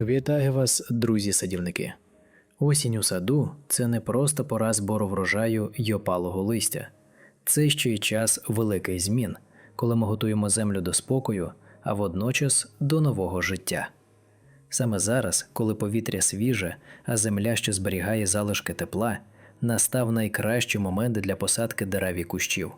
Вітаю вас, друзі-садівники. Осінь у саду це не просто пора збору врожаю й опалого листя, це ще й час великих змін, коли ми готуємо землю до спокою, а водночас до нового життя. Саме зараз, коли повітря свіже, а земля ще зберігає залишки тепла, настав найкращий момент для посадки дерев і кущів.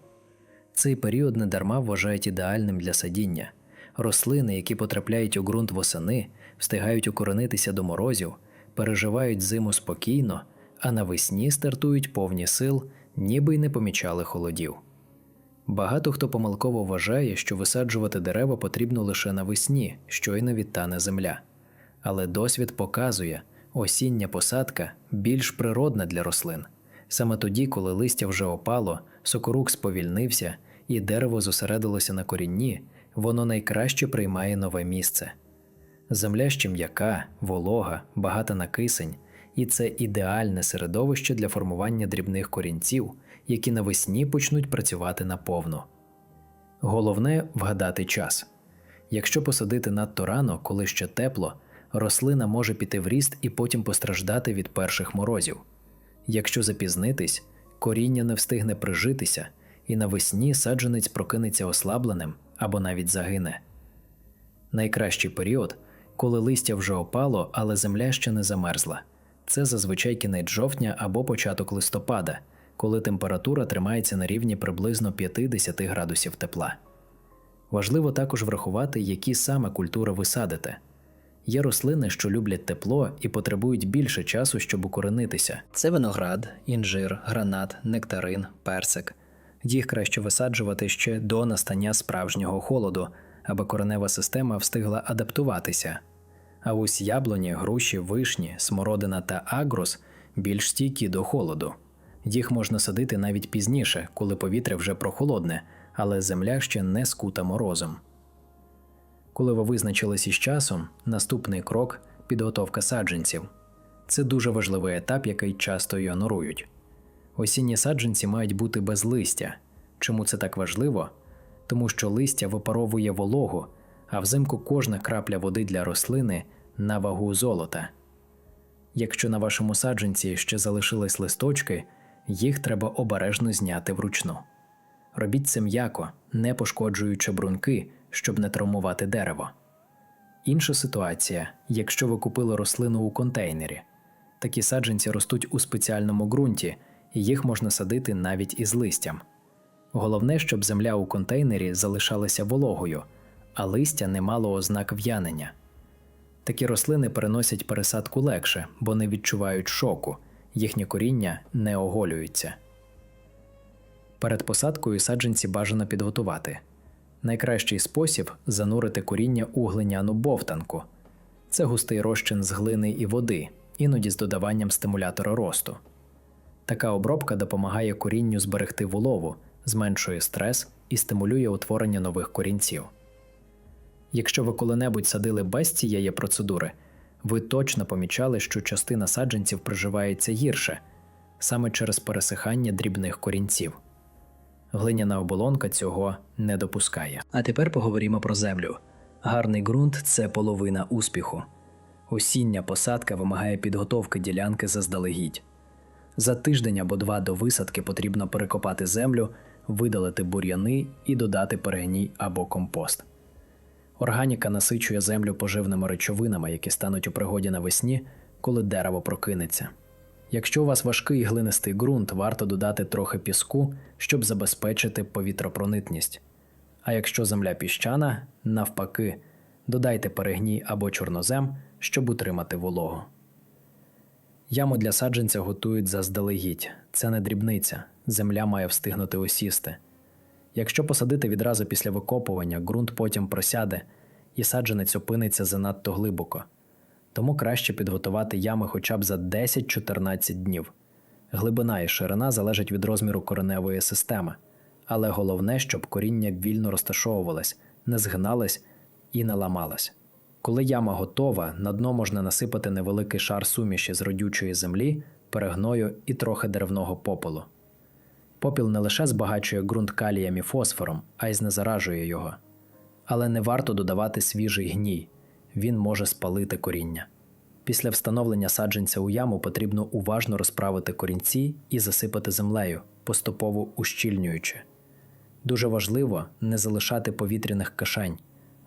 Цей період недарма вважають ідеальним для садіння. Рослини, які потрапляють у ґрунт восени, встигають укоренитися до морозів, переживають зиму спокійно, а навесні стартують повні сил, ніби й не помічали холодів. Багато хто помилково вважає, що висаджувати дерева потрібно лише навесні, щойно відтане земля. Але досвід показує, осіння посадка більш природна для рослин. Саме тоді, коли листя вже опало, сокорук сповільнився і дерево зосередилося на корінні, воно найкраще приймає нове місце. Земля ще м'яка, волога, багата на кисень, і це ідеальне середовище для формування дрібних корінців, які навесні почнуть працювати наповну. Головне вгадати час. Якщо посадити надто рано, коли ще тепло, рослина може піти в ріст і потім постраждати від перших морозів. Якщо запізнитись, коріння не встигне прижитися, і навесні саджанець прокинеться ослабленим або навіть загине. Найкращий період, коли листя вже опало, але земля ще не замерзла. Це зазвичай кінець жовтня або початок листопада, коли температура тримається на рівні приблизно 50 градусів тепла. Важливо також врахувати, які саме культури ви садите. Є рослини, що люблять тепло і потребують більше часу, щоб укоренитися. Це виноград, інжир, гранат, нектарин, персик. Їх краще висаджувати ще до настання справжнього холоду, аби коренева система встигла адаптуватися. А ось яблуні, груші, вишні, смородина та агрус більш стійкі до холоду. Їх можна садити навіть пізніше, коли повітря вже прохолодне, але земля ще не скута морозом. Коли ви визначились із часом, наступний крок підготовка саджанців. Це дуже важливий етап, який часто ігнорують. Осінні саджанці мають бути без листя. Чому це так важливо? Тому що листя випаровує вологу, а взимку кожна крапля води для рослини на вагу золота. Якщо на вашому саджанці ще залишились листочки, їх треба обережно зняти вручну. Робіть це м'яко, не пошкоджуючи бруньки, щоб не травмувати дерево. Інша ситуація, якщо ви купили рослину у контейнері. Такі саджанці ростуть у спеціальному ґрунті, і їх можна садити навіть із листям. Головне, щоб земля у контейнері залишалася вологою, а листя не мало ознак в'янення. Такі рослини переносять пересадку легше, бо не відчувають шоку, їхнє коріння не оголюється. Перед посадкою саджанці бажано підготувати. Найкращий спосіб занурити коріння у глиняну бовтанку. Це густий розчин з глини і води, іноді з додаванням стимулятора росту. Така обробка допомагає корінню зберегти вологу, зменшує стрес і стимулює утворення нових корінців. Якщо ви коли-небудь садили без цієї процедури, ви точно помічали, що частина саджанців приживається гірше саме через пересихання дрібних корінців. Глиняна оболонка цього не допускає. А тепер поговоримо про землю. Гарний ґрунт це половина успіху. Осіння посадка вимагає підготовки ділянки заздалегідь. За тиждень або два до висадки потрібно перекопати землю, видалити бур'яни і додати перегній або компост. Органіка насичує землю поживними речовинами, які стануть у пригоді навесні, коли дерево прокинеться. Якщо у вас важкий глинистий ґрунт, варто додати трохи піску, щоб забезпечити повітропронитність. А якщо земля піщана, навпаки, додайте перегній або чорнозем, щоб утримати вологу. Яму для саджанця готують заздалегідь. Це не дрібниця, земля має встигнути осісти. Якщо посадити відразу після викопування, ґрунт потім просяде і саджанець опиниться занадто глибоко. Тому краще підготувати ями хоча б за 10-14 днів. Глибина і ширина залежать від розміру кореневої системи, але головне, щоб коріння вільно розташовувалось, не згиналось і не ламалось. Коли яма готова, на дно можна насипати невеликий шар суміші з родючої землі, перегною і трохи деревного попелу. Попіл не лише збагачує ґрунт калієм і фосфором, а й знезаражує його. Але не варто додавати свіжий гній. він може спалити коріння. Після встановлення саджанця у яму потрібно уважно розправити корінці і засипати землею, поступово ущільнюючи. Дуже важливо не залишати повітряних кишень.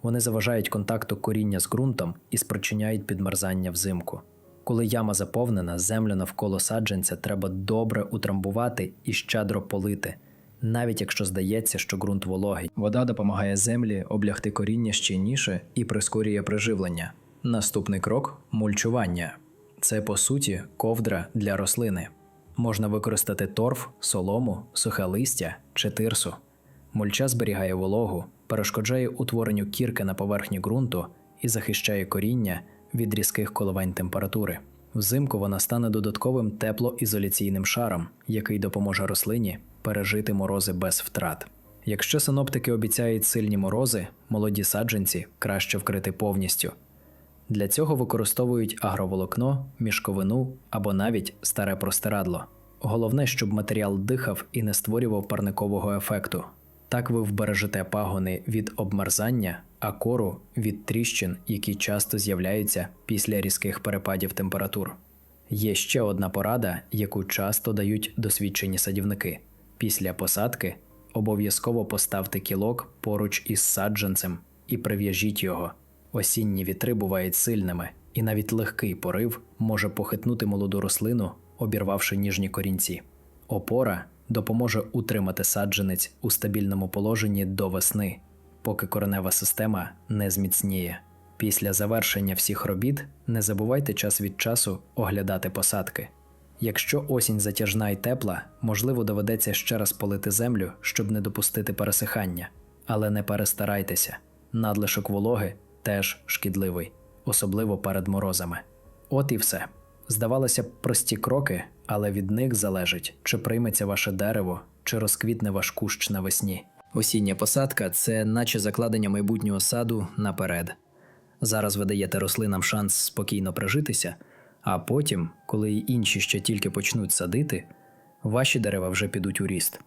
Вони заважають контакту коріння з ґрунтом і спричиняють підмерзання взимку. Коли яма заповнена, землю навколо саджанця треба добре утрамбувати і щедро полити, навіть якщо здається, що ґрунт вологий. Вода допомагає землі облягти коріння щільніше і прискорює приживлення. Наступний крок мульчування. Це по суті ковдра для рослини. Можна використати торф, солому, сухе листя чи тирсу. Мульча зберігає вологу, перешкоджає утворенню кірки на поверхні ґрунту і захищає коріння від різких коливань температури. Взимку вона стане додатковим теплоізоляційним шаром, який допоможе рослині пережити морози без втрат. Якщо синоптики обіцяють сильні морози, молоді саджанці краще вкрити повністю. Для цього використовують агроволокно, мішковину або навіть старе простирадло. Головне, щоб матеріал дихав і не створював парникового ефекту. Так ви вбережете пагони від обмерзання, а кору від тріщин, які часто з'являються після різких перепадів температур. Є ще одна порада, яку часто дають досвідчені садівники. Після посадки обов'язково поставте кілок поруч із саджанцем і прив'яжіть його. Осінні вітри бувають сильними, і навіть легкий порив може похитнути молоду рослину, обірвавши ніжні корінці. Опора допоможе утримати саджанець у стабільному положенні до весни, поки коренева система не зміцніє. Після завершення всіх робіт не забувайте час від часу оглядати посадки. Якщо осінь затяжна і тепла, можливо, доведеться ще раз полити землю, щоб не допустити пересихання, але не перестарайтеся. Надлишок вологи теж шкідливий, особливо перед морозами. От і все. Здавалося б, прості кроки, але від них залежить, чи прийметься ваше дерево, чи розквітне ваш кущ навесні. Осіння посадка це наче закладення майбутнього саду наперед. Зараз ви даєте рослинам шанс спокійно прижитися, а потім, коли й інші ще тільки почнуть садити, ваші дерева вже підуть у ріст.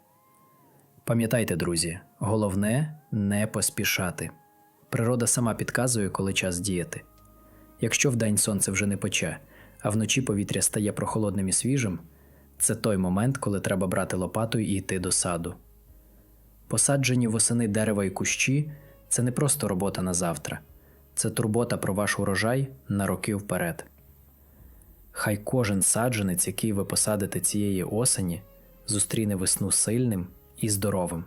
Пам'ятайте, друзі, головне не поспішати. Природа сама підказує, коли час діяти. Якщо вдень сонце вже не пече, а вночі повітря стає прохолодним і свіжим, це той момент, коли треба брати лопату і йти до саду. Посаджені восени дерева і кущі це не просто робота на завтра, це турбота про ваш урожай на роки вперед. Хай кожен саджанець, який ви посадите цієї осені, зустріне весну сильним і здоровим,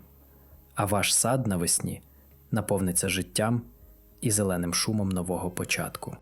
а ваш сад навесні наповниться життям і зеленим шумом нового початку.